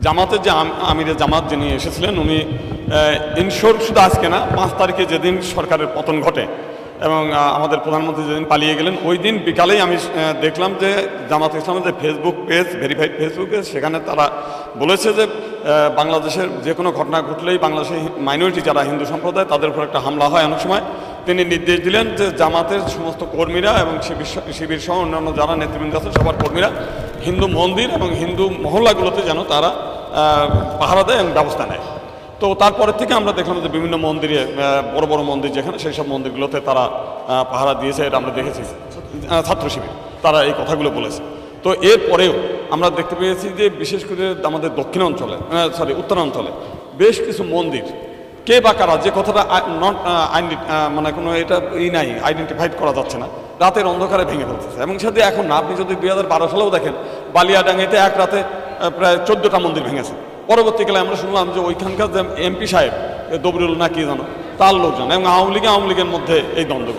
জামাতের যে আম- আমিরে জামাত যিনি এসেছিলেন, উনি ইনশোর শুধু আজকে না, পাঁচ তারিখে যেদিন সরকারের পতন ঘটে এবং আমাদের প্রধানমন্ত্রী যেদিন পালিয়ে গেলেন, ওই দিন বিকালেই আমি দেখলাম যে জামাত ইসলামের যে ফেসবুক পেজ ভেরিফাইড ফেসবুক সেখানে তারা বলেছে যে বাংলাদেশের যে কোনো ঘটনা ঘটলেই বাংলাদেশের মাইনরিটি যারা হিন্দু সম্প্রদায়, তাদের উপর একটা হামলা হয় অনেক সময়। তিনি নির্দেশ দিলেন যে জামাতের সমস্ত কর্মীরা এবং শিবির সহ অন্যান্য যারা নেতৃবৃন্দ আছে, সবার কর্মীরা হিন্দু মন্দির এবং হিন্দু মহল্লাগুলোতে যেন তারা পাহারা দেয় এবং ব্যবস্থা নেয়। তো তারপরের থেকে আমরা দেখলাম যে বিভিন্ন মন্দিরে বড় বড় মন্দির যেখানে, সেই সব মন্দিরগুলোতে তারা পাহারা দিয়েছে, এটা আমরা দেখেছি। ছাত্র শিবির, তারা এই কথাগুলো বলেছে। তো এরপরেও আমরা দেখতে পেয়েছি যে বিশেষ করে আমাদের দক্ষিণ অঞ্চলে সরি উত্তরাঞ্চলে বেশ কিছু মন্দির কে বা কারা, যে কথাটা নট মানে কোনো এটা ই নাই আইডেন্টিফাইড করা যাচ্ছে না, রাতের অন্ধকারে ভেঙে ফেলতেছে। এবং সাথে এখন না আপনি যদি দুই হাজার বারো সালেও দেখেন, বালিয়াডাঙ্গিতে এক রাতে প্রায় চোদ্দোটা মন্দির ভেঙেছে। পরবর্তীকালে আমরা শুনলাম যে ওইখানকার যে এমপি সাহেব দবরুল না কি জানো তার লোকজন, এবং আওয়ামী লীগ, আওয়ামী লীগের মধ্যে এই দ্বন্দ্ব।